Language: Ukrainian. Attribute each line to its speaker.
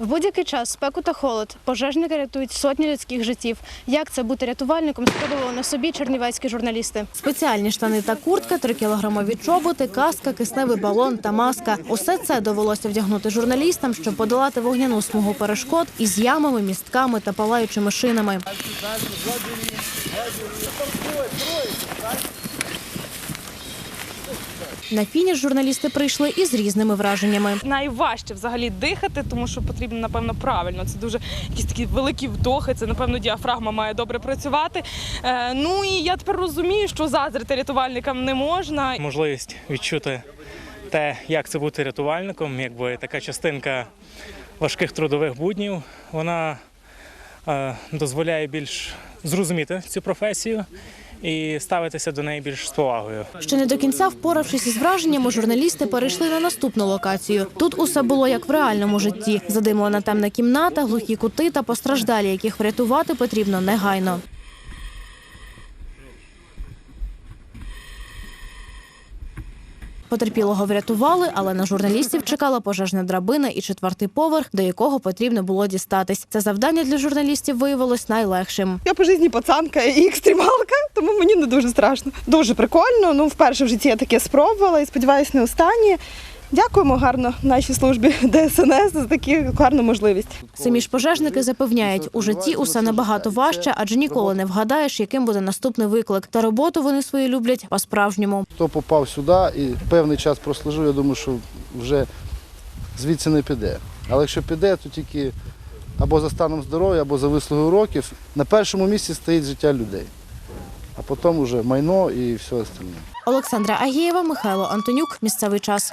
Speaker 1: В будь-який час, спеку та холод, пожежники рятують сотні людських життів. Як це бути рятувальником, спробували на собі чернівецькі журналісти. Спеціальні штани та куртка, трикілограмові чоботи, каска, кисневий балон та маска. Усе це довелося вдягнути журналістам, щоб подолати вогняну смугу перешкод із ямами, містками та палаючими шинами. На фініш журналісти прийшли із різними враженнями.
Speaker 2: Найважче взагалі дихати, тому що потрібно, напевно, правильно. Це дуже якісь такі великі вдохи. Це, напевно, діафрагма має добре працювати. Е, ну і я тепер розумію, що заздрити рятувальникам не можна.
Speaker 3: можливість відчути те, як це бути рятувальником, якби така частинка важких трудових буднів, вона е, дозволяє більш зрозуміти цю професію і ставитися до неї більш з повагою.
Speaker 1: Ще не до кінця впоравшись із враженнями, журналісти перейшли на наступну локацію. Тут усе було як в реальному житті: задимлена темна кімната, глухі кути та постраждалі, яких врятувати потрібно негайно. Потерпілого врятували, але на журналістів чекала пожежна драбина і четвертий поверх, до якого потрібно було дістатись. Це завдання для журналістів виявилось найлегшим.
Speaker 4: Я по житті пацанка і екстремалка, дуже страшно. Дуже прикольно. Ну, вперше в житті я таке спробувала і сподіваюся, не останнє. Дякуємо гарно нашій службі ДСНС за таку гарну можливість.
Speaker 1: Самі ж пожежники запевняють, у житті усе набагато важче, адже ніколи не вгадаєш, яким буде наступний виклик. Та роботу вони свою люблять по-справжньому.
Speaker 5: Хто попав сюди і певний час прослужив, я думаю, що вже звідси не піде. Але якщо піде, то тільки або за станом здоров'я, або за вислугою років. На першому місці стоїть життя людей, а потім вже майно і все остальне.
Speaker 1: Олександра Агієва, Михайло Антонюк. Місцевий час.